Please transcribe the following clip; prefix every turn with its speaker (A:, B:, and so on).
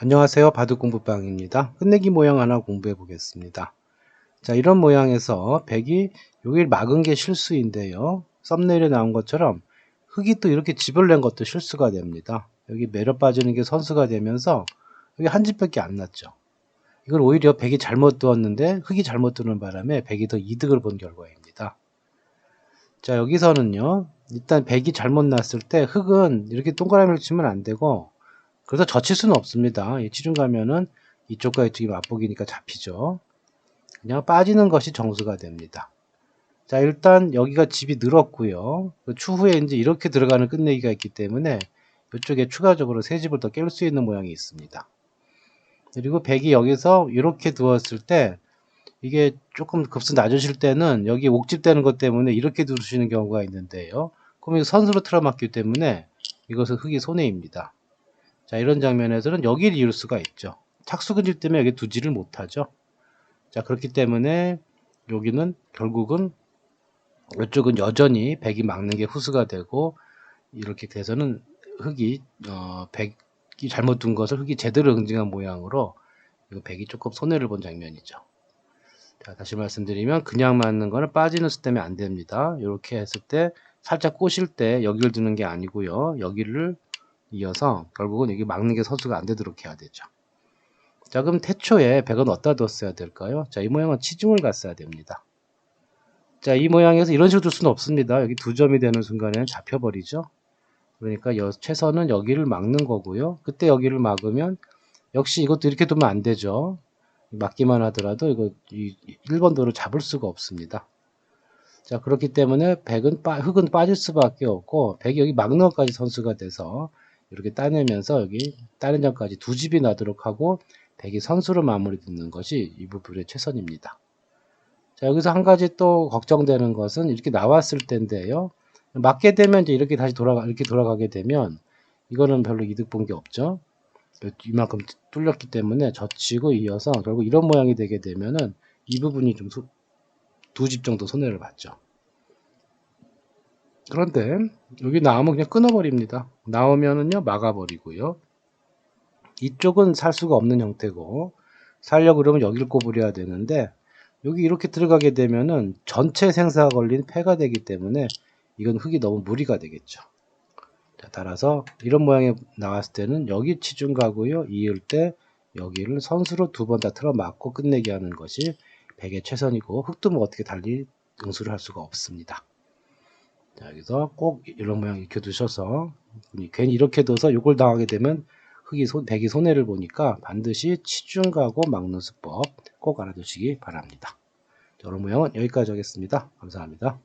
A: 안녕하세요. 바둑공부방입니다. 끝내기 모양 하나 공부해 보겠습니다. 자, 이런 모양에서 백이 여기를 막은 게 실수인데요. 썸네일에 나온 것처럼 흙이 또 이렇게 집을 낸 것도 실수가 됩니다. 여기 매력 빠지는 게 선수가 되면서 여기 한 집밖에 안 났죠. 이걸 오히려 백이 잘못 두었는데 흙이 잘못 두는 바람에 백이 더 이득을 본 결과입니다. 자, 여기서는요. 일단 백이 잘못 났을 때 흙은 이렇게 동그라미를 치면 안 되고 그래서 젖힐 수는 없습니다. 이 치중 가면은 이쪽과 이쪽이 맞보기니까 잡히죠. 그냥 빠지는 것이 정수가 됩니다. 자, 일단 여기가 집이 늘었고요. 그 추후에 이제 이렇게 들어가는 끝내기가 있기 때문에 이쪽에 추가적으로 세 집을 더 깰 수 있는 모양이 있습니다. 그리고 백이 여기서 이렇게 두었을 때 이게 조금 급수 낮으실 때는 여기 옥집 되는 것 때문에 이렇게 두시는 경우가 있는데요. 그럼 이거 선수로 틀어막기 때문에 이것은 흙이 손해입니다. 자, 이런 장면에서는 여기를 이을 수가 있죠. 착수근질 때문에 여기 두지를 못하죠. 자, 그렇기 때문에 여기는 결국은 이쪽은 여전히 백이 막는 게 후수가 되고 이렇게 돼서는 흙이 어, 백이 잘못 둔 것을 흙이 제대로 응징한 모양으로 이거 백이 조금 손해를 본 장면이죠. 자, 다시 말씀드리면 그냥 맞는 거는 빠지는 수 때문에 안 됩니다. 이렇게 했을 때 살짝 꼬실 때 여기를 두는 게 아니고요. 여기를 이어서 결국은 여기 막는 게 서수가 안 되도록 해야 되죠. 자, 그럼 태초에 백은 어디다 뒀어야 될까요? 자, 이 모양은 치중을 갔어야 됩니다. 자, 이 모양에서 이런 식으로 둘 수는 없습니다. 여기 두 점이 되는 순간에는 잡혀버리죠. 그러니까 여, 최선은 여기를 막는 거고요. 그때 여기를 막으면 역시 이것도 이렇게 두면 안 되죠. 막기만 하더라도 이거 이 1번 도를 잡을 수가 없습니다. 자, 그렇기 때문에 백은 빠, 흙은 빠질 수밖에 없고 백이 여기 막는 것까지 선수가 돼서 이렇게 따내면서 여기 다른 점까지 두 집이 나도록 하고 백이 선수로 마무리 짓는 것이 이 부분의 최선입니다. 자, 여기서 한 가지 또 걱정되는 것은 이렇게 나왔을 때인데요. 맞게 되면 이제 이렇게 다시 돌아가, 이렇게 돌아가게 되면 이거는 별로 이득 본 게 없죠. 이만큼 뚫렸기 때문에 젖히고 이어서 결국 이런 모양이 되게 되면은 이 부분이 좀 두 집 정도 손해를 봤죠. 그런데 여기 나오면 그냥 끊어버립니다. 나오면은요 막아버리고요. 이쪽은 살 수가 없는 형태고 살려고 그러면 여기를 꼬부려야 되는데 여기 이렇게 들어가게 되면은 전체 생사가 걸린 폐가 되기 때문에 이건 흙이 너무 무리가 되겠죠. 자, 따라서 이런 모양이 나왔을 때는 여기 치중 가고요. 이을 때 여기를 선수로 두 번 다 틀어 막고 끝내게 하는 것이 백의 최선이고 흙도 뭐 어떻게 달리 응수를 할 수가 없습니다. 자, 여기서 꼭 이런 모양 익혀 두셔서 괜히 이렇게 둬서 이걸 당하게 되면 흙이 손, 백이 손해를 보니까 반드시 치중 가고 막는 수법 꼭 알아두시기 바랍니다. 자, 오늘 모양은 여기까지 하겠습니다. 감사합니다.